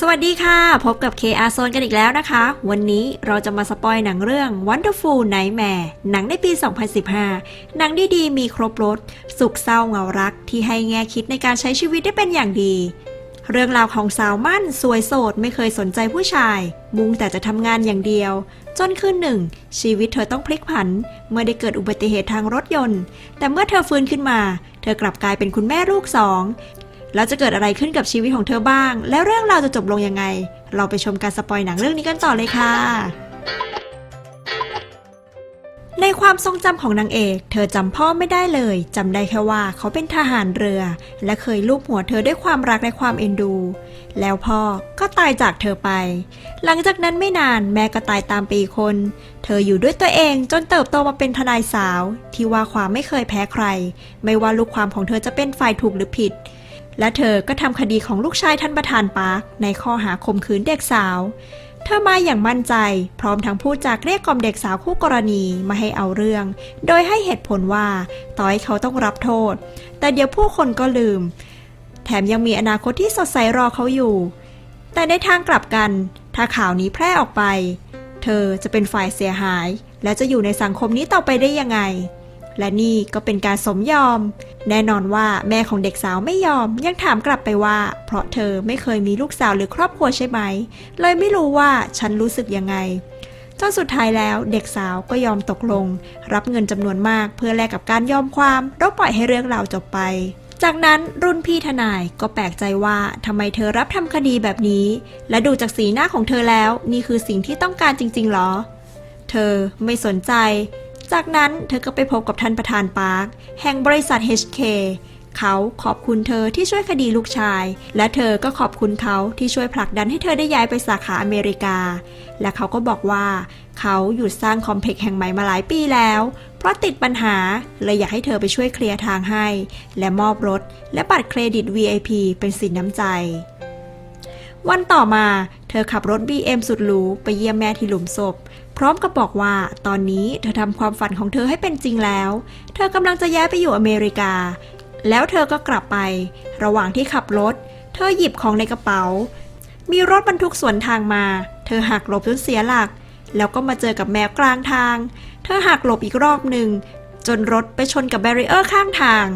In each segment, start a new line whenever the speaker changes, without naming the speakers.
สวัสดีค่ะ พบกับ KR Zone กันอีกแล้วนะคะ วันนี้เราจะมาสปอยหนังเรื่อง Wonderful Nightmare หนังในปี 2015 หนังดีๆ มีครบรถ สุขเศร้าเงารัก ที่ให้แง่คิดในการใช้ชีวิตได้เป็นอย่างดี เรื่องราวของสาวมั่นสวยโสด ไม่เคยสนใจผู้ชาย มุ่งแต่จะทำงานอย่างเดียว จนคืนหนึ่ง ชีวิตเธอต้องพลิกผัน เมื่อได้เกิดอุบัติเหตุทางรถยนต์ แต่เมื่อเธอฟื้นขึ้นมา เธอกลับกลายเป็นคุณแม่ลูกสอง แล้วจะเกิดอะไรขึ้นกับชีวิตของเธอบ้าง แล้วเรื่องราวจะจบลงยังไง เราไปชมการสปอยหนังเรื่องนี้กันต่อเลยค่ะ ในความทรงจำของนางเอก เธอจำพ่อไม่ได้เลยจำได้แค่ว่าเขาเป็นทหารเรือ และเคยลูบหัวเธอด้วยความรักและความเอ็นดู แล้วพ่อก็ตายจากเธอไป หลังจากนั้นไม่นานแม่ก็ตายตามไปอีกคน เธออยู่ด้วยตัวเองจนเติบโตมาเป็นทนายสาว ที่ว่าความไม่เคยแพ้ใคร ไม่ว่าลูกความของเธอจะเป็นฝ่ายถูกหรือผิด และเธอก็ทำคดีของลูกชายท่านประธานปาร์คในข้อหาข่มขืนเด็กสาว เธอมาอย่างมั่นใจ พร้อมทั้งพูดจากเรียกกล่อมเด็กสาวคู่กรณีมาให้เอาเรื่อง โดยให้เหตุผลว่าต่อให้เขาต้องรับโทษ แต่เดี๋ยวผู้คนก็ลืม แถมยังมีอนาคตที่สดใสรอเขาอยู่ แต่ในทางกลับกัน ถ้าข่าวนี้แพร่ออกไป เธอจะเป็นฝ่ายเสียหาย และจะอยู่ในสังคมนี้ต่อไปได้ยังไง และนี่ก็เป็นการสมยอม แน่นอนว่าแม่ของเด็กสาวไม่ยอม ยังถามกลับไปว่า เพราะเธอไม่เคยมีลูกสาวหรือครอบครัวใช่ไหม เลยไม่รู้ว่าฉันรู้สึกยังไงจนสุดท้ายแล้วเด็กสาวก็ยอมตกลง รับเงินจำนวนมากเพื่อแลกกับการยอมความแล้วปล่อยให้เรื่องราวจบไป จากนั้นรุ่นพี่ทนายก็แปลกใจว่าทำไมเธอรับทำคดีแบบนี้ และดูจากสีหน้าของเธอแล้ว นี่คือสิ่งที่ต้องการจริงๆหรอ เธอไม่สนใจ จากนั้นเธอก็ไปพบกับท่านประธานปาร์ค แห่งบริษัท HK เขาขอบคุณเธอที่ช่วยคดีลูกชาย และเธอก็ขอบคุณเขาที่ช่วยผลักดันให้เธอได้ย้ายไปสาขาอเมริกา และเขาก็บอกว่า เขาหยุดสร้างคอมเพล็กซ์แห่งใหม่มาหลายปีแล้ว เพราะติดปัญหาเลยอยากให้เธอไปช่วยเคลียร์ทางให้ และมอบรถ และบัตรเครดิต VIP เป็นสินน้ำใจ วันต่อมา เธอขับรถ BM สุดหรูไปเยี่ยมแม่ที่หลุมศพ พร้อมกับบอกว่าตอนนี้เธอทำความฝันของเธอให้เป็นจริงแล้ว เธอกำลังจะย้ายไปอยู่อเมริกา แล้วเธอก็กลับไป ระหว่างที่ขับรถ เธอหยิบของในกระเป๋า มีรถบรรทุกสวนทางมา เธอหักหลบจนเสียหลัก แล้วก็มาเจอกับแมวกลางทาง เธอหักหลบอีกรอบหนึ่งจนรถไปชนกับแบรีเออร์ข้างทาง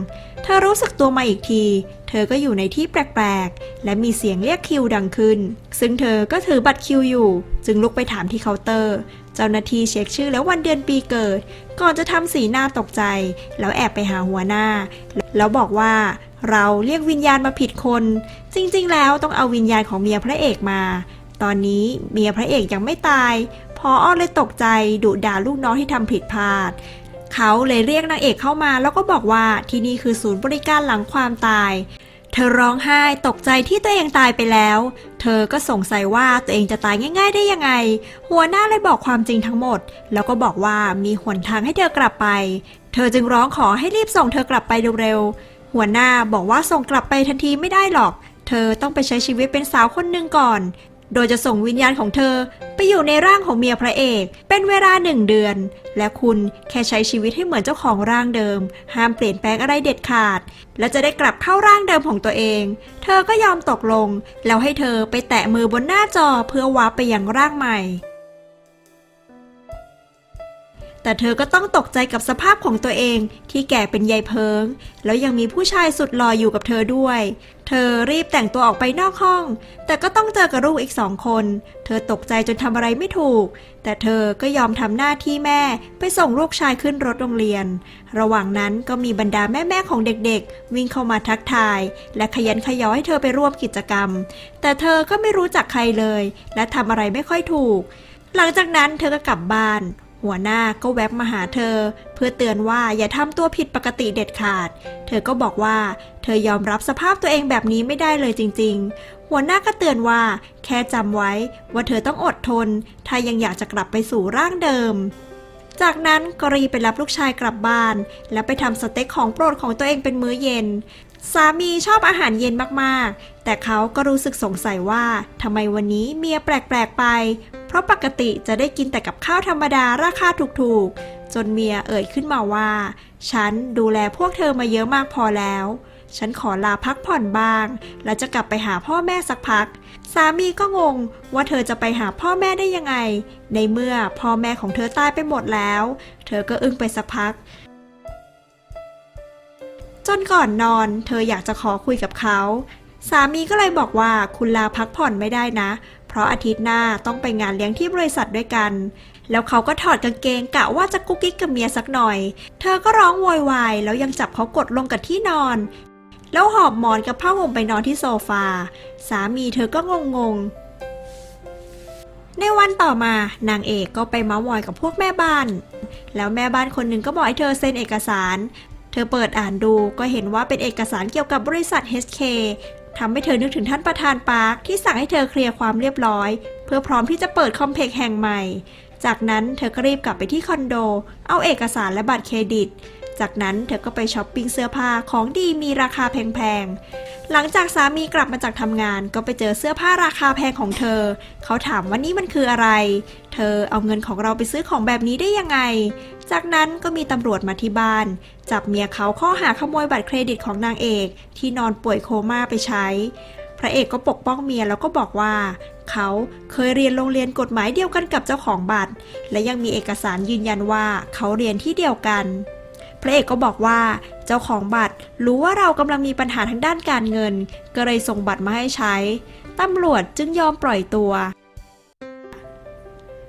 เธอรู้สึกตัวมาอีกที เธอก็อยู่ในที่แปลกๆ และมีเสียงเรียกคิวดังขึ้น ซึ่งเธอก็ถือบัตรคิวอยู่ จึงลุกไปถามที่เคาน์เตอร์ เจ้าหน้าที่เช็คชื่อและวันเดือนปีเกิด ก่อนจะทำสีหน้าตกใจ แล้วแอบไปหาหัวหน้า แล้วบอกว่าเราเรียกวิญญาณมาผิดคน จริงๆ แล้วต้องเอาวิญญาณของเมียพระเอกมา ตอนนี้เมียพระเอกยังไม่ตาย พออ้อเลยตกใจดุด่าลูกน้องที่ทำผิดพลาดเขาเลยเรียกนางเอกเข้ามาแล้วก็บอกว่าที่นี่คือศูนย์บริการหลังความตาย ธอร้องไห้ตกใจที่ตัวเองตายไปแล้ว เธอก็สงสัยว่าตัวเองจะตายง่าย ๆ ได้ยังไง หัวหน้าเลยบอกความจริงทั้งหมด แล้วก็บอกว่ามีหนทางให้เธอกลับไป เธอจึงร้องขอให้รีบส่งเธอกลับไปเร็วๆ หัวหน้าบอกว่าส่งกลับไปทันทีไม่ได้หรอก เธอต้องไปใช้ชีวิตเป็นสาวคนหนึ่งก่อน โดยจะส่งวิญญาณของเธอไปอยู่ในร่างของเมียพระเอก เป็นเวลาหนึ่งเดือน และคุณแค่ใช้ชีวิตให้เหมือนเจ้าของร่างเดิม ห้ามเปลี่ยนแปลงอะไรเด็ดขาด และจะได้กลับเข้าร่างเดิมของตัวเอง เธอก็ยอมตกลง แล้วให้เธอไปแตะมือบนหน้าจอเพื่อวาร์ปไปยังร่างใหม่ แต่เธอก็ต้องตกใจกับสภาพของตัวเองที่แก่เป็นยายเพิง แล้วยังมีผู้ชายสุดหล่ออยู่กับเธอด้วย เธอรีบแต่งตัวออกไปนอกห้อง แต่ก็ต้องเจอกับลูกอีกสองคน เธอตกใจจนทำอะไรไม่ถูก แต่เธอก็ยอมทำหน้าที่แม่ไปส่งลูกชายขึ้นรถโรงเรียน ระหว่างนั้นก็มีบรรดาแม่ๆของเด็กๆ วิ่งเข้ามาทักทาย และขยันขยอให้เธอไปร่วมกิจกรรม แต่เธอก็ไม่รู้จักใครเลย และทำอะไรไม่ค่อยถูก หลังจากนั้นเธอก็กลับบ้าน หัวหน้าก็แวบมาหาเธอ เพื่อเตือนว่าอย่าทำตัวผิดปกติเด็ดขาด เธอก็บอกว่าเธอยอมรับสภาพตัวเองแบบนี้ไม่ได้เลยจริง ๆ หัวหน้าก็เตือนว่า แค่จำไว้ว่าเธอต้องอดทน ถ้ายังอยากจะกลับไปสู่ร่างเดิม จากนั้นกรีไปรับลูกชายกลับบ้าน แล้วไปทำสเต็กของโปรดของตัวเองเป็นมื้อเย็น สามีชอบอาหารเย็นมากๆ แต่เขาก็รู้สึกสงสัยว่าทำไมวันนี้เมียแปลก ๆ ไป เพราะปกติจะได้กินแต่กับข้าวธรรมดาราคาถูก ๆ จนเมียเอ่ยขึ้นมาว่า ฉันดูแลพวกเธอมาเยอะมากพอแล้ว ฉันขอลาพักผ่อนบ้าง แล้วจะกลับไปหาพ่อแม่สักพัก สามีก็งงว่าเธอจะไปหาพ่อแม่ได้ยังไง ในเมื่อพ่อแม่ของเธอตายไปหมดแล้ว เธอก็อึ้งไปสักพัก จนก่อนนอน เธออยากจะขอคุยกับเขา สามีก็เลยบอกว่าคุณลาพักผ่อนไม่ได้นะ เพราะอาทิตย์หน้าต้องไปงานเลี้ยงที่บริษัทด้วยกัน แล้วเขาก็ถอดกางเกงกะว่าจะกุ๊กกิ๊กกับเมียสักหน่อย เธอก็ร้องโวยวายแล้วยังจับเขากดลงกับที่นอน แล้วหอบหมอนกับผ้าห่มไปนอนที่โซฟา สามีเธอก็งงงในวันต่อมานางเอกก็ไปเมาส์มอยกับพวกแม่บ้าน แล้วแม่บ้านคนหนึ่งก็บอกให้เธอเซ็นเอกสาร ธอเปิดอ่านดูก็เห็นว่าเป็นเอกสารเกี่ยวกับบริษัท HK ทำให้เธอนึกถึงท่านประธานปาร์คที่สั่งให้เธอเคลียร์ความเรียบร้อย เพื่อพร้อมที่จะเปิดคอมเพล็กซ์แห่งใหม่ จากนั้นเธอก็รีบกลับไปที่คอนโด เอาเอกสารและบัตรเครดิต จากนั้นเธอก็ไปช้อปปิ้งเสื้อผ้าของดีมีราคาแพงๆ หลังจากสามีกลับมาจากทำงานก็ไปเจอเสื้อผ้าราคาแพงของเธอ เขาถามว่านี่มันคืออะไร เธอเอาเงินของเราไปซื้อของแบบนี้ได้ยังไง จากนั้นก็มีตำรวจมาที่บ้าน จับเมียเขาข้อหาขโมยบัตรเครดิตของนางเอก ที่นอนป่วยโคม่าไปใช้ พระเอกก็ปกป้องเมียแล้วก็บอกว่าเขาเคยเรียนโรงเรียนกฎหมายเดียวกันกับเจ้าของบัตร และยังมีเอกสารยืนยันว่าเขาเรียนที่เดียวกัน พระเอกก็บอกว่าเจ้าของบัตรรู้ว่าเรากำลังมีปัญหาทางด้านการเงิน ก็เลยส่งบัตรมาให้ใช้ ตำรวจจึงยอมปล่อยตัว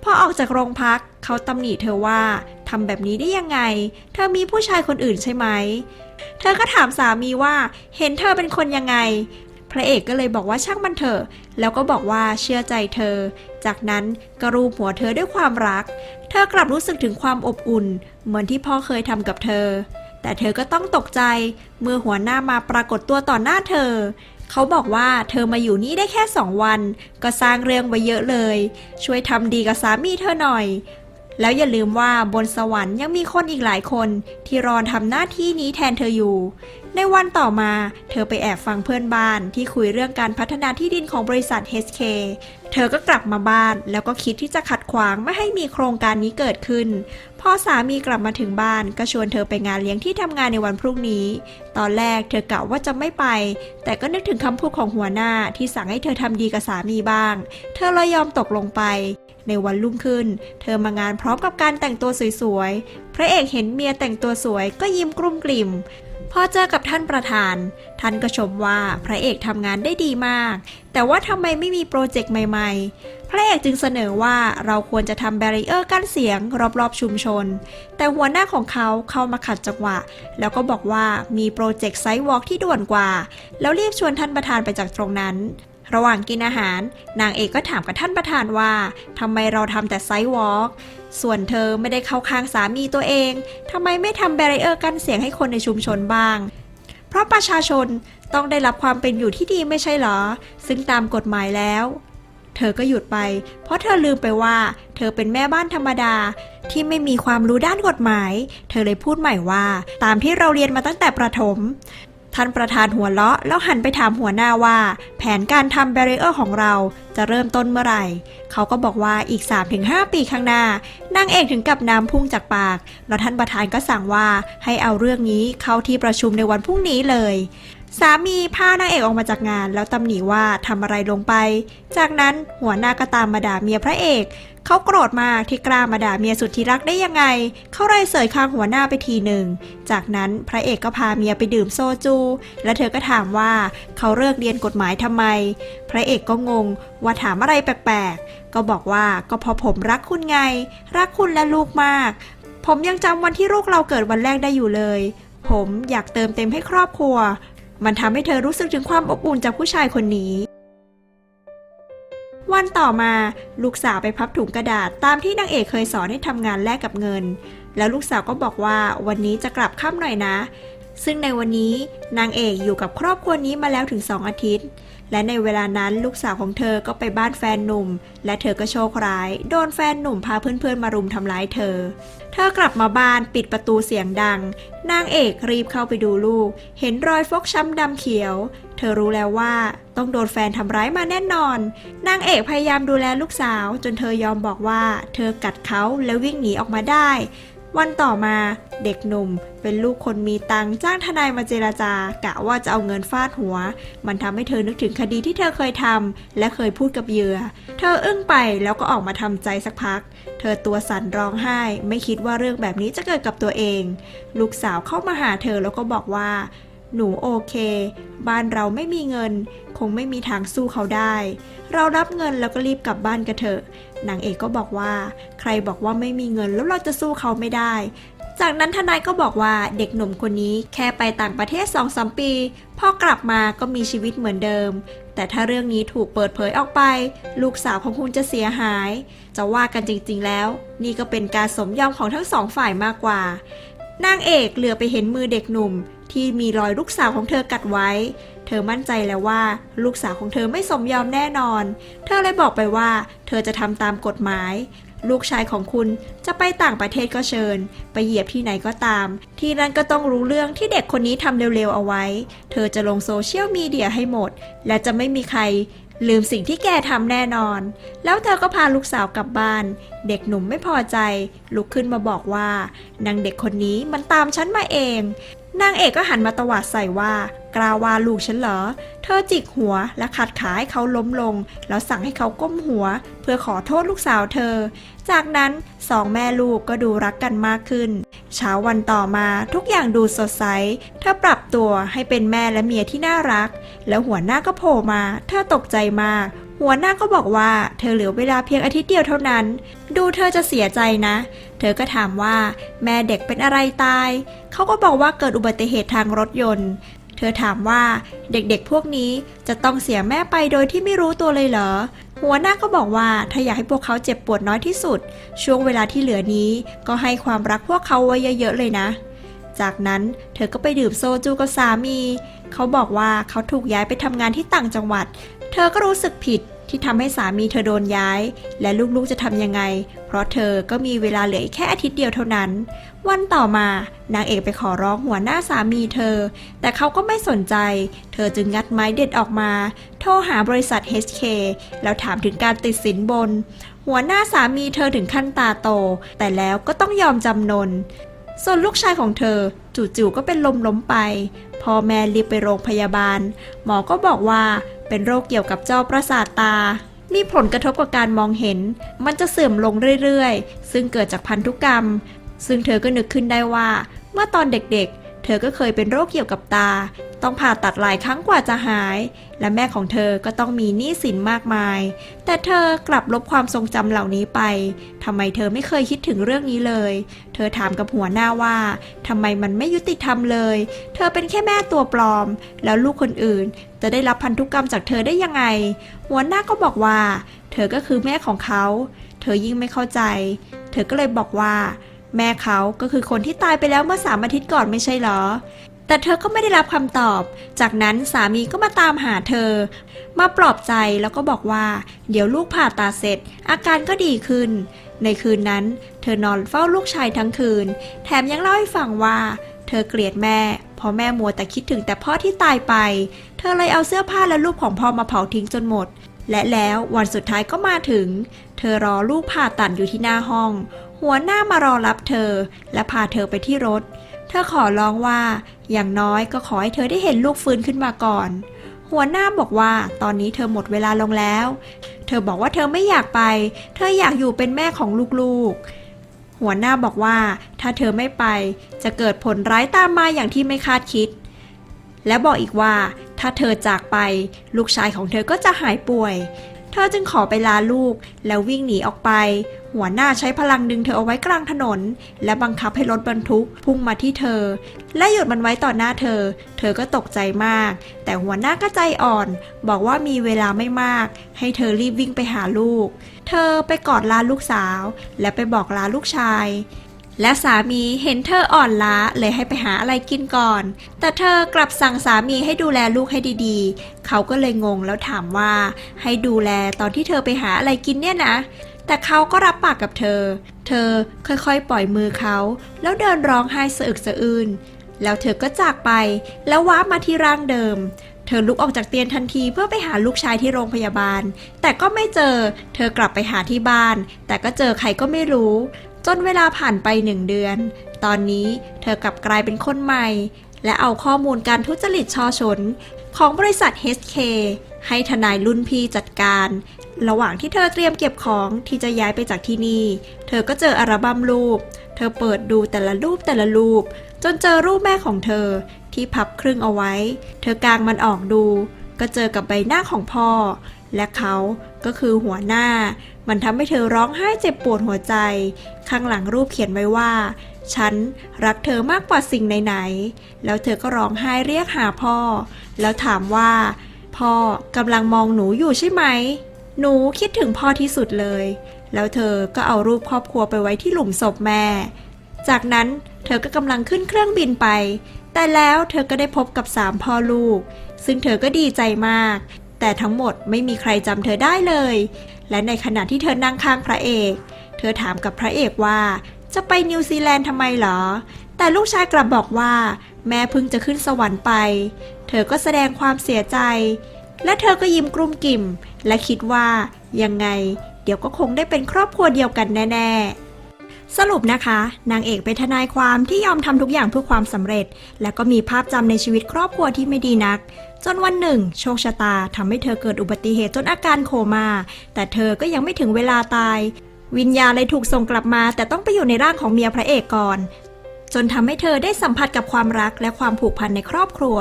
พอออกจากโรงพักเขาตำหนิเธอว่าทำแบบนี้ได้ยังไง เธอมีผู้ชายคนอื่นใช่ไหม เธอก็ถามสามีว่าเห็นเธอเป็นคนยังไง พระเอกก็เลยบอกว่าช่างมันเถอะ แล้วก็บอกว่าเชื่อใจเธอ จากนั้นก็รูปหัวเธอด้วยความรัก เธอกลับรู้สึกถึงความอบอุ่น เหมือนที่พ่อเคยทำกับเธอ แต่เธอก็ต้องตกใจ เมื่อหัวหน้ามาปรากฏตัวต่อหน้าเธอ เขาบอกว่าเธอมาอยู่นี่ได้แค่สองวัน ก็สร้างเรื่องไว้เยอะเลย ช่วยทำดีกับสามีเธอหน่อย แล้วอย่าลืมว่าบนสวรรค์ยังมีคนอีกหลายคน ที่รอทำหน้าที่นี้แทนเธออยู่ ในวันต่อมา เธอไปแอบฟังเพื่อนบ้านที่คุยเรื่องการพัฒนาที่ดินของบริษัท HK เธอก็กลับมาบ้านแล้วก็คิดที่จะขัดขวางไม่ให้มีโครงการนี้เกิดขึ้น พอสามีกลับมาถึงบ้านก็ชวนเธอไปงานเลี้ยงที่ทำงานในวันพรุ่งนี้ ตอนแรกเธอกะว่าจะไม่ไป แต่ก็นึกถึงคำพูดของหัวหน้าที่สั่งให้เธอทำดีกับสามีบ้าง เธอเลยยอมตกลงไป ในวันรุ่งขึ้น เธอมางานพร้อมกับการแต่งตัวสวยๆ พระเอกเห็นเมียแต่งตัวสวยก็ยิ้มกลุ้มกลิ่ม พอเจอกับท่านประธาน ท่านก็ชมว่าพระเอกทำงานได้ดีมาก แต่ว่าทำไมไม่มีโปรเจกต์ใหม่ ๆ พระเอกจึงเสนอว่าเราควรจะทำแบรีเออร์กั้นเสียงรอบๆชุมชน แต่หัวหน้าของเขาเข้ามาขัดจังหวะ แล้วก็บอกว่ามีโปรเจกต์ไซต์วอล์กที่ด่วนกว่า แล้วเรียกชวนท่านประธานไปจากตรงนั้น ระหว่างกินอาหาร นางเอกก็ถามกับท่านประธานว่าทำไมเราทำแต่ไซต์วอล์กส่วนเธอไม่ได้เข้าข้างสามีตัวเองทำไมไม่ทำแบรเออร์กั้นเสียงให้คนในชุมชนบ้าง เพราะประชาชนต้องได้รับความเป็นอยู่ที่ดีไม่ใช่เหรอ ซึ่งตามกฎหมายแล้ว เธอก็หยุดไป เพราะเธอลืมไปว่า เธอเป็นแม่บ้านธรรมดา ที่ไม่มีความรู้ด้านกฎหมาย เธอเลยพูดใหม่ว่า ตามที่เราเรียนมาตั้งแต่ประถม ท่านประธานหัวเราะแล้วหันไปถามหัวหน้าว่า แผนการทำแบรีเออร์ของเราจะเริ่มต้นเมื่อไหร่ เขาก็บอกว่าอีก 3-5 ปีข้างหน้านางเอกถึงกับน้ำพุ่งจากปาก แล้วท่านประธานก็สั่งว่าให้เอาเรื่องนี้เข้าที่ประชุมในวันพรุ่งนี้เลย สามีพานางเอกออกมาจากงาน แล้วตำหนิว่าทำอะไรลงไป จากนั้นหัวหน้าก็ตามมาด่าเมียพระเอก เขาโกรธมากที่กล้ามาด่าเมียสุดที่รักได้ยังไง เขาเลยเสยคางหัวหน้าไปทีหนึ่ง จากนั้นพระเอกก็พาเมียไปดื่มโซจู และเธอก็ถามว่าเขาเลิกเรียนกฎหมายทำไม พระเอกก็งงว่าถามอะไรแปลกๆ ก็บอกว่าก็เพราะผมรักคุณไง รักคุณและลูกมาก ผมยังจำวันที่ลูกเราเกิดวันแรกได้อยู่เลยผมอยากเติมเต็มให้ครอบครัว มันทำให้เธอรู้สึกถึงความอบอุ่นจากผู้ชายคนนี้ วันต่อมาลูกสาวไปพับถุงกระดาษตามที่นางเอกเคยสอนให้ทำงานแลกกับเงิน แล้วลูกสาวก็บอกว่าวันนี้จะกลับค่ำหน่อยนะ ซึ่งในวันนี้นางเอกอยู่กับครอบครัวนี้มาแล้วถึงสองอาทิตย์ และในเวลานั้นลูกสาวของเธอก็ไปบ้านแฟนหนุ่ม และเธอก็โชคร้าย โดนแฟนหนุ่มพาเพื่อนๆมารุมทำร้ายเธอ เธอกลับมาบ้านปิดประตูเสียงดัง นางเอกรีบเข้าไปดูลูก เห็นรอยฟกช้ำดำเขียว เธอรู้แล้วว่าต้องโดนแฟนทำร้ายมาแน่นอน นางเอกพยายามดูแลลูกสาว จนเธอยอมบอกว่า เธอกัดเขาแล้ววิ่งหนีออกมาได้ วันต่อมาเด็กหนุ่ม เป็นลูกคนมีตังจ้างทนายมาเจราจากะว่าจะเอาเงินฟาดหัว มันทำให้เธอนึกถึงคดีที่เธอเคยทำและเคยพูดกับเหยื่อ เธออึ้งไปแล้วก็ออกมาทำใจสักพัก เธอตัวสั่นร้องไห้ ไม่คิดว่าเรื่องแบบนี้จะเกิดกับตัวเอง ลูกสาวเข้ามาหาเธอแล้วก็บอกว่า หนูโอเค บ้านเราไม่มีเงิน คงไม่มีทางสู้เขาได้ เรารับเงินแล้วก็รีบกลับบ้านกันเถอะ นางเอกก็บอกว่า ใครบอกว่าไม่มีเงินแล้วเราจะสู้เขาไม่ได้ จากนั้นทนายก็บอกว่าเด็กหนุ่มคนนี้แค่ไปต่างประเทศ2องสมปี พอกลับมาก็มีชีวิตเหมือนเดิม แต่ถ้าเรื่องนี้ถูกเปิดเผยออกไป ลูกสาวของคุณจะเสียหาย จะว่ากันจริง ๆ แล้ว นี่ก็เป็นการสมยอมของทั้งสองฝ่ายมากกว่านางเอกเหลือไปเห็นมือเด็กหนุ่ม ที่มีรอยลูกสาวของเธอกัดไว้ เธอมั่นใจแล้วว่า ลูกสาวของเธอไม่สมยอมแน่นอน เธอเลยบอกไปว่า เธอจะทำตามกฎหมาย ลูกชายของคุณจะไปต่างประเทศก็เชิญ ไปเหยียบที่ไหนก็ตาม ที่นั่นก็ต้องรู้เรื่องที่เด็กคนนี้ทำเร็วๆเอาไว้ เธอจะลงโซเชียลมีเดียให้หมด และจะไม่มีใครลืมสิ่งที่แกทำแน่นอน แล้วเธอก็พาลูกสาวกลับบ้าน เด็กหนุ่มไม่พอใจ ลุกขึ้นมาบอกว่านางเด็กคนนี้มันตามฉันมาเอง นางเอกก็หันมาตวาดใส่ว่า กล้าว่าลูกฉันเหรอ เธอจิกหัวและขัดขาให้เขาล้มลง แล้วสั่งให้เขาก้มหัว เพื่อขอโทษลูกสาวเธอ จากนั้นสองแม่ลูกก็ดูรักกันมากขึ้น เช้าวันต่อมาทุกอย่างดูสดใส เธอปรับตัวให้เป็นแม่และเมียที่น่ารัก แล้วหัวหน้าก็โผล่มา เธอตกใจมาก หัวหน้าก็บอกว่าเธอเหลือเวลาเพียงอาทิตย์เดียวเท่านั้น ดูเธอจะเสียใจนะ เธอก็ถามว่าแม่เด็กเป็นอะไรตาย เขาก็บอกว่าเกิดอุบัติเหตุทางรถยนต์ เธอถามว่าเด็กๆพวกนี้จะต้องเสียแม่ไปโดยที่ไม่รู้ตัวเลยเหรอ หัวหน้าก็บอกว่าถ้าอยากให้พวกเขาเจ็บปวดน้อยที่สุด ช่วงเวลาที่เหลือนี้ก็ให้ความรักพวกเขาไว้เยอะๆเลยนะ จากนั้นเธอก็ไปดื่มโซจูกับสามี เขาบอกว่าเขาถูกย้ายไปทำงานที่ต่างจังหวัด เธอก็รู้สึกผิดที่ทำให้สามีเธอโดนย้าย และลูกๆจะทำยังไง เพราะเธอก็มีเวลาเหลืออีกแค่อาทิตย์เดียวเท่านั้น วันต่อมานางเอกไปขอร้องหัวหน้าสามีเธอ แต่เขาก็ไม่สนใจ เธอจึงงัดไม้เด็ดออกมา โทรหาบริษัท HK แล้วถามถึงการติดสินบน หัวหน้าสามีเธอถึงขั้นตาโต แต่แล้วก็ต้องยอมจำนนส่วนลูกชายของเธอจู่ๆก็เป็นลมล้มไป พ่อแม่รีบไปโรงพยาบาล หมอก็บอกว่าเป็นโรคเกี่ยวกับจอประสาทตา มีผลกระทบกับการมองเห็น มันจะเสื่อมลงเรื่อยๆ ซึ่งเกิดจากพันธุกรรม ซึ่งเธอก็นึกขึ้นได้ว่า เมื่อตอนเด็กๆ เธอก็เคยเป็นโรคเกี่ยวกับตา ต้องผ่าตัดหลายครั้งกว่าจะหาย และแม่ของเธอก็ต้องมีหนี้สินมากมาย แต่เธอกลับลบความทรงจำเหล่านี้ไปทำไมเธอไม่เคยคิดถึงเรื่องนี้เลย เธอถามกับหัวหน้าว่าทำไมมันไม่ยุติธรรมเลย เธอเป็นแค่แม่ตัวปลอม แล้วลูกคนอื่น จะได้รับพันธุกรรมจากเธอได้ยังไง หัวหน้าก็บอกว่า เธอก็คือแม่ของเขา เธอยิ่งไม่เข้าใจ เธอก็เลยบอกว่า แม่เขาก็คือคนที่ตายไปแล้วเมื่อสามอาทิตย์ก่อนไม่ใช่เหรอ แต่เธอก็ไม่ได้รับคำตอบ จากนั้นสามีก็มาตามหาเธอ มาปลอบใจแล้วก็บอกว่า เดี๋ยวลูกผ่าตัดเสร็จ อาการก็ดีขึ้น ในคืนนั้น เธอนอนเฝ้าลูกชายทั้งคืน แถมยังเล่าให้ฟังว่า เธอเกลียดแม่เพราะแม่มัวแต่คิดถึงแต่พ่อที่ตายไป เธอเลยเอาเสื้อผ้าและรูปของพ่อมาเผาทิ้งจนหมดและแล้ววันสุดท้ายก็มาถึง เธอรอลูกผ่าตัดอยู่ที่หน้าห้อง หัวหน้ามารอรับเธอ และพาเธอไปที่รถ เธอขอร้องว่าอย่างน้อยก็ขอให้เธอได้เห็นลูกฟื้นขึ้นมาก่อน หัวหน้าบอกว่าตอนนี้เธอหมดเวลาลงแล้ว เธอบอกว่าเธอไม่อยากไป เธออยากอยู่เป็นแม่ของลูกๆ หัวหน้าบอกว่าถ้าเธอไม่ไปจะเกิดผลร้ายตามมาอย่างที่ไม่คาดคิด และบอกอีกว่าถ้าเธอจากไป ลูกชายของเธอก็จะหายป่วย เธอจึงขอไปลาลูก แล้ววิ่งหนีออกไป หัวหน้าใช้พลังดึงเธอเอาไว้กลางถนน และบังคับให้รถบรรทุกพุ่งมาที่เธอ และหยุดมันไว้ต่อหน้าเธอ เธอก็ตกใจมาก แต่หัวหน้าก็ใจอ่อน บอกว่ามีเวลาไม่มาก ให้เธอรีบวิ่งไปหาลูก เธอไปกอดลาลูกสาว และไปบอกลาลูกชาย และสามีเห็นเธออ่อนล้าเลยให้ไปหาอะไรกินก่อน แต่เธอกลับสั่งสามีให้ดูแลลูกให้ดีๆ เขาก็เลยงงแล้วถามว่าให้ดูแลตอนที่เธอไปหาอะไรกินเนี่ยนะ แต่เขาก็รับปากกับเธอ เธอค่อยๆ ปล่อยมือเขา แล้วเดินร้องไห้สะอึกสะอื้น แล้วเธอก็จากไป แล้วว้ามาที่ร่างเดิมเธอลุกออกจากเตียงทันทีเพื่อไปหาลูกชายที่โรงพยาบาล แต่ก็ไม่เจอ เธอกลับไปหาที่บ้าน แต่ก็เจอใครก็ไม่รู้ จนเวลาผ่านไปหนึ่งเดือน ตอนนี้เธอกลับกลายเป็นคนใหม่ และเอาข้อมูลการทุจริตชอชน ของบริษัท HK ให้ทนายรุ่นพี่จัดการ ระหว่างที่เธอเตรียมเก็บของที่จะย้ายไปจากที่นี่ เธอก็เจออัลบั้มรูป เธอเปิดดูแต่ละรูปแต่ละรูป จนเจอรูปแม่ของเธอที่พับครึ่งเอาไว้ เธอกางมันออกดู ก็เจอกับใบหน้าของพ่อ และเขาก็คือหัวหน้า มันทำให้เธอร้องไห้เจ็บปวดหัวใจ ข้างหลังรูปเขียนไว้ว่า ฉันรักเธอมากกว่าสิ่งไหนๆ แล้วเธอก็ร้องไห้เรียกหาพ่อ แล้วถามว่า พ่อกำลังมองหนูอยู่ใช่ไหม หนูคิดถึงพ่อที่สุดเลย แล้วเธอก็เอารูปครอบครัวไปไว้ที่หลุมศพแม่ จากนั้นเธอก็กำลังขึ้นเครื่องบินไป แต่แล้วเธอก็ได้พบกับสามพ่อลูก ซึ่งเธอก็ดีใจมากแต่ทั้งหมดไม่มีใครจำเธอได้เลย และในขณะที่เธอนั่งข้างพระเอก เธอถามกับพระเอกว่า จะไปนิวซีแลนด์ทำไมเหรอ แต่ลูกชายกลับบอกว่า แม่เพิ่งจะขึ้นสวรรค์ไป เธอก็แสดงความเสียใจ และเธอก็ยิ้มกรุ้มกิ่ม และคิดว่า ยังไง เดี๋ยวก็คงได้เป็นครอบครัวเดียวกันแน่ ๆสรุปนะคะ นางเอกเป็นทนายความที่ยอมทำทุกอย่างเพื่อความสำเร็จ และก็มีภาพจำในชีวิตครอบครัวที่ไม่ดีนัก จนวันหนึ่ง โชคชะตาทำให้เธอเกิดอุบัติเหตุจนอาการโคมา่าแต่เธอก็ยังไม่ถึงเวลาตาย วิญญาณเลยถูกส่งกลับมา แต่ต้องไปอยู่ในร่างของเมียพระเอกก่อน จนทำให้เธอได้สัมผัสกับความรักและความผูกพันในครอบครัว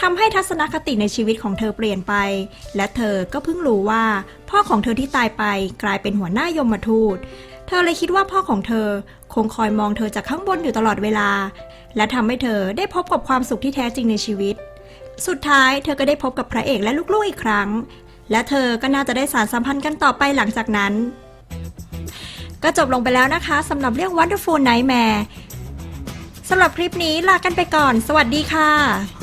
ทำให้ทัศนคติในชีวิตของเธอเปลี่ยนไป และเธอก็เพิ่งรู้ว่า พ่อของเธอที่ตายไปกลายเป็นหัวหน้ายมทูต เธอเลยคิดว่าพ่อของเธอ คงคอยมองเธอจากข้างบนอยู่ตลอดเวลา และทำให้เธอได้พบกับความสุขที่แท้จริงในชีวิต สุดท้ายเธอก็ได้พบกับพระเอกและลูกๆอีกครั้ง และเธอก็น่าจะได้สารสัมพันธ์กันต่อไปหลังจากนั้น ก็จบลงไปแล้วนะคะสำหรับเรื่อง Wonderful Nightmare สำหรับคลิปนี้ลากันไปก่อน สวัสดีค่ะ